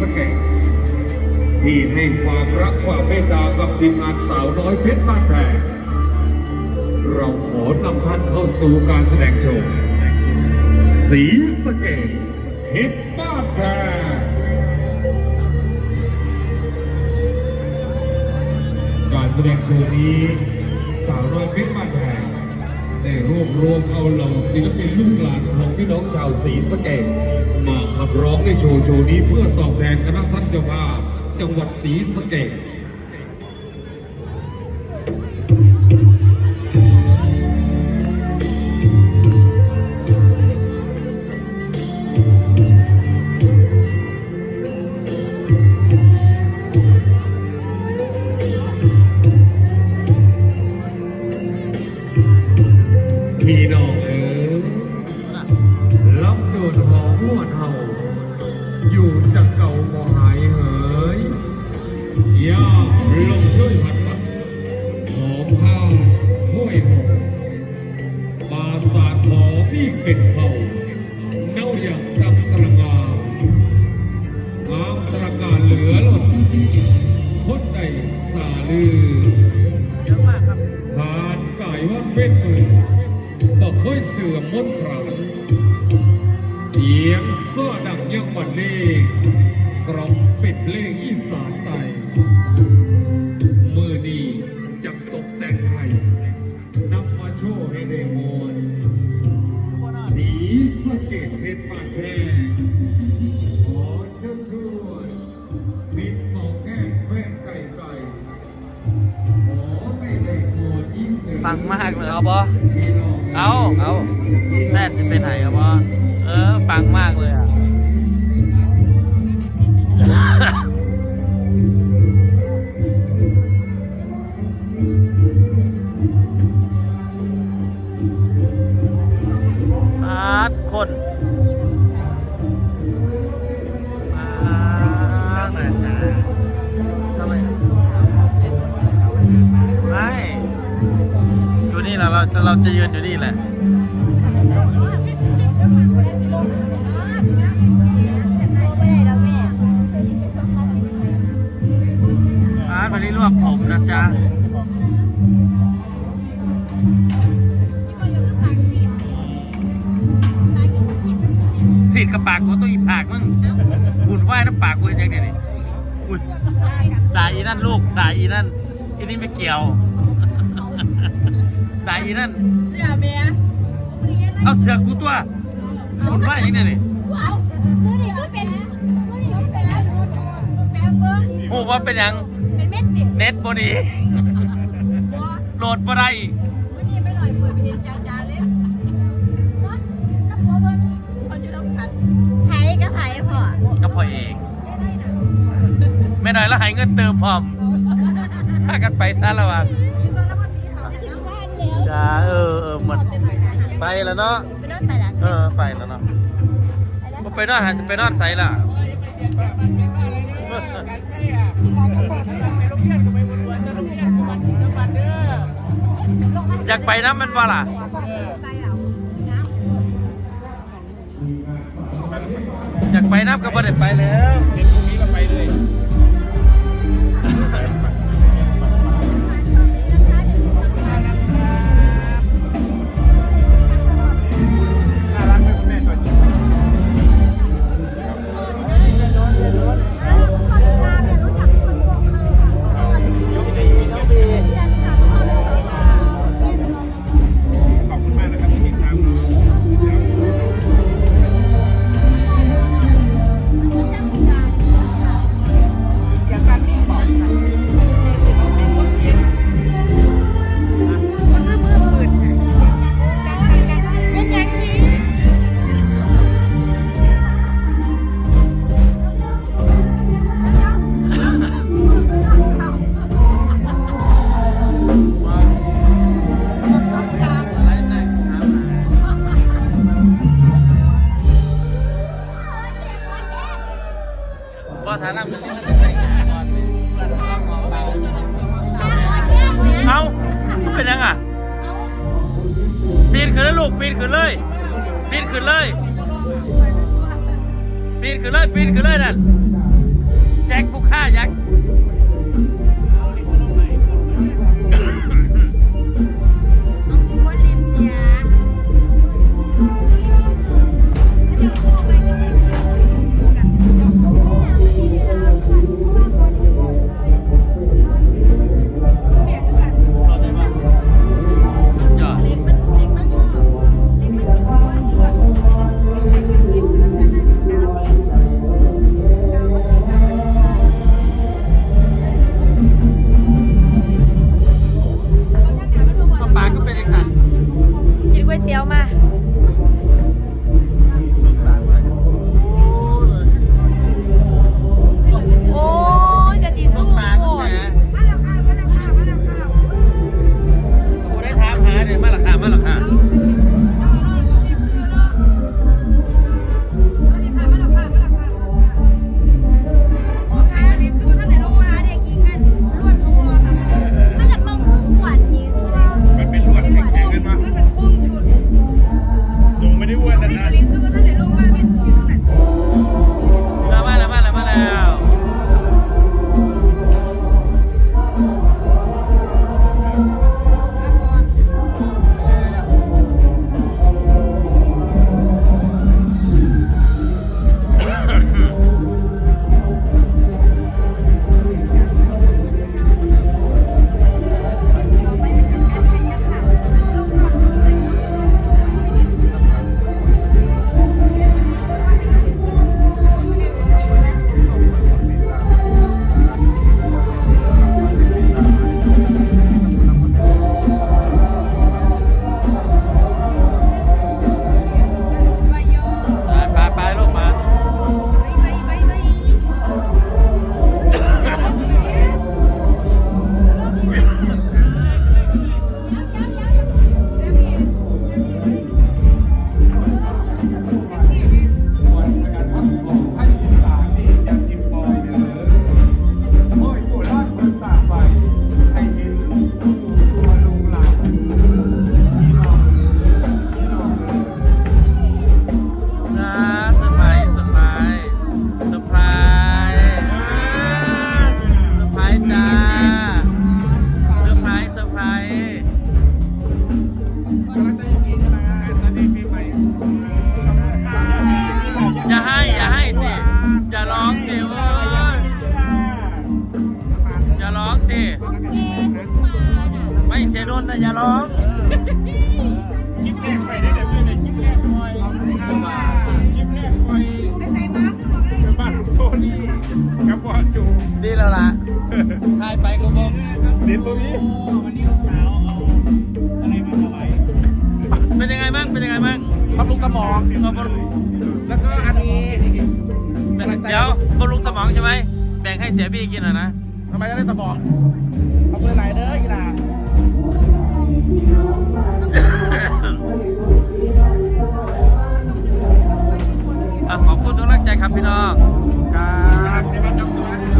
สะเกดที่ให้ความรักความเมตตากับทีมงานสาวน้อยเพชรบ้านแพงเราขอนำท่านเข้าสู่การแสดงโชว์สีสะเกดเพชรบ้านแพงการแสดงโชว์นี้สาวน้อยเพชรบ้านแพง ได้รวบรวมเอาเหล่าศิลปินลูกหลานของพี่น้องชาวศรีสะเกดมาขับร้องในโชว์โชว์นี้เพื่อตอบแทนคณะท่านเจ้าภาพจังหวัดศรีสะเกด บ่หายเหยยากลงช่วยผัดผัดหอมผ้าห้วยหอมปาสาทหอมีเป็ดเขาเน่าอย่างตำตระงาอามตระการเหลือหล่นคนใดสาลือเยอะมากครับผ่านกายวัดเป็นมือบอกเคยเสื่อมมนต์ครั้งเสียงซ้อดังยังบันเลงก รองปิดเลงอีสานไตมือดีจังตกแต่งไทยนำมาโชว์ให้ได้มวนสีสะเกดเพชรบ้านแพงขอเชิญชวนมิตรหมอกแก้มแฟนไก่ไก่ฟังมากเลยครับบอเอาเอาแม่จะเป็นไหนครับบอเออ ฟังมากเลยอะ คนทำไมไม่อยู่นี่แหละเราจะเราจะยืนอยู่นี่แหละอาร์ตวันนี้ลวกผมนะจ๊ะ สีดกับปากกูตัวอีผากมึงบุญไหว้น้ำปากกูอย่างเดียวนี่อุ๊ยด่าอีนั่นลูกด่าอีนั่นอีนี่ไม่เกี่ยวด่าอีนั่นเอาเสือกูตัวบุญไหว้อย่างเดียวนี่โอ้ว่าเป็นหยังเน็ตบอดีโหลดบ่ได้ ไม่ได้แล้วหายเงินเติมพร้อมถ้ากันไปซะแล้วอะจ้าเออเออหมดไปแล้วเนาะเออไปแล้วเนาะบ่ไปนอนหาจะไปนอนใส่ล่ะอยากไปน้ำมันบ่ล่ะอยากไปน้ำก็บ่ได้ไปแล้ว นขึ้นเลย ปีนขึ้นเลย ปีนขึ้นเลย ปีนขึ้นเลยนั่นแจ็คผู้ฆ่ายักษ์ นนะอย่าร้องยิ้มแรกไปได้แต่เพื่อนยิ้มแรกคอยยิ้มแรกคอยบ้านโทนี่กับพ่อจูดีแล้วล่ะถ่ายไปก็บอกเด็ดตรงนี้วันนี้ลูกสาวเอาอะไรมาถวายเป็นยังไงบ้างเป็นยังไงบ้างบำรุงสมองก็บำรุงแล้วก็อันนี้เดี๋ยวบำรุงสมองใช่ไหมแบ่งให้เสียบี้กินอะนะทำไมจะได้สมองเอาเบอร์ไหนเด้อกีฬาอะ ขอบคุณทุกกำลังใจครับพี่น้องครับ